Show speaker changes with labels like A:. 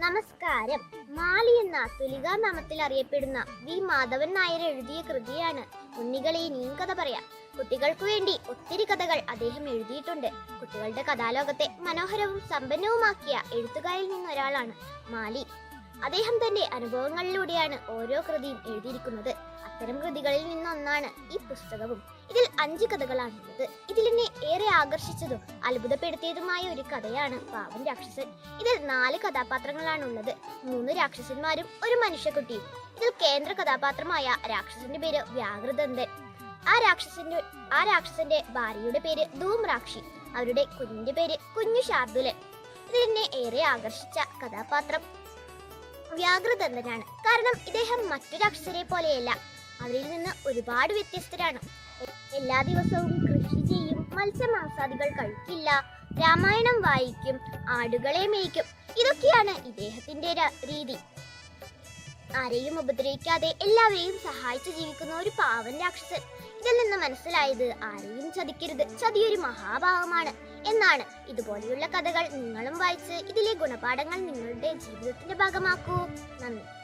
A: നമസ്കാരം. മാലി എന്ന തുലികാ നാമത്തിൽ അറിയപ്പെടുന്ന വി. മാധവൻ നായർ എഴുതിയ കൃതിയാണ്. ഉണ്ണികളെ ഇനിയും കഥ പറയാം. കുട്ടികൾക്ക് വേണ്ടി ഒത്തിരി കഥകൾ അദ്ദേഹം എഴുതിയിട്ടുണ്ട്. കുട്ടികളുടെ കഥാലോകത്തെ മനോഹരവും സമ്പന്നവുമാക്കിയ എഴുത്തുകാരിൽ നിന്നൊരാളാണ് മാലി. അദ്ദേഹം തന്റെ അനുഭവങ്ങളിലൂടെയാണ് ഓരോ കൃതിയും എഴുതിയിരിക്കുന്നത്. അത്തരം കൃതികളിൽ നിന്നൊന്നാണ് ഈ പുസ്തകവും. ഇതിൽ അഞ്ച് കഥകളാണുള്ളത്. ഇതിൽ എന്നെ ഏറെ ആകർഷിച്ചതും അത്ഭുതപ്പെടുത്തിയതുമായ ഒരു കഥയാണ് പാവൻ രാക്ഷസൻ. ഇതിൽ നാല് കഥാപാത്രങ്ങളാണ് ഉള്ളത് മൂന്ന് രാക്ഷസന്മാരും ഒരു മനുഷ്യക്കുട്ടിയും. ഇതിൽ കേന്ദ്ര കഥാപാത്രമായ രാക്ഷസന്റെ പേര് വ്യാകൃതന്തൻ ആ രാക്ഷസന്റെ ആ രാക്ഷസന്റെ ഭാര്യയുടെ പേര് ധൂമ്രാക്ഷി. അവരുടെ കുഞ്ഞിന്റെ പേര് കുഞ്ഞു ശാർദുലൻ. ഇതിൽ എന്നെ ഏറെ ആകർഷിച്ച കഥാപാത്രം വ്യാഘ്രദന്തനാണ് കാരണം ഇദ്ദേഹം മറ്റു രാക്ഷസരെ പോലെയല്ല. അവരിൽ നിന്ന് ഒരുപാട് വ്യത്യസ്തരാണ്. എല്ലാ ദിവസവും കൃഷി ചെയ്യും മത്സ്യമാംസാദികൾ കഴിക്കില്ല രാമായണം വായിക്കും ആടുകളെ മേയ്ക്കും. ഇതൊക്കെയാണ് ഇദ്ദേഹത്തിന്റെ രീതി. ആരെയും ഉപദ്രവിക്കാതെ എല്ലാവരെയും സഹായിച്ചു ജീവിക്കുന്ന ഒരു പാവൻ രാക്ഷസൻ. ഇതിൽ നിന്ന് മനസ്സിലായത് ആരെയും ചതിക്കരുത്. ചതിയൊരു മഹാഭാവമാണ് എന്നാണ് ഇതുപോലെയുള്ള കഥകൾ നിങ്ങളും വായിച്ച് ഇതിലെ ഗുണപാഠങ്ങൾ നിങ്ങളുടെ ജീവിതത്തിന്റെ ഭാഗമാക്കൂ. നന്ദി.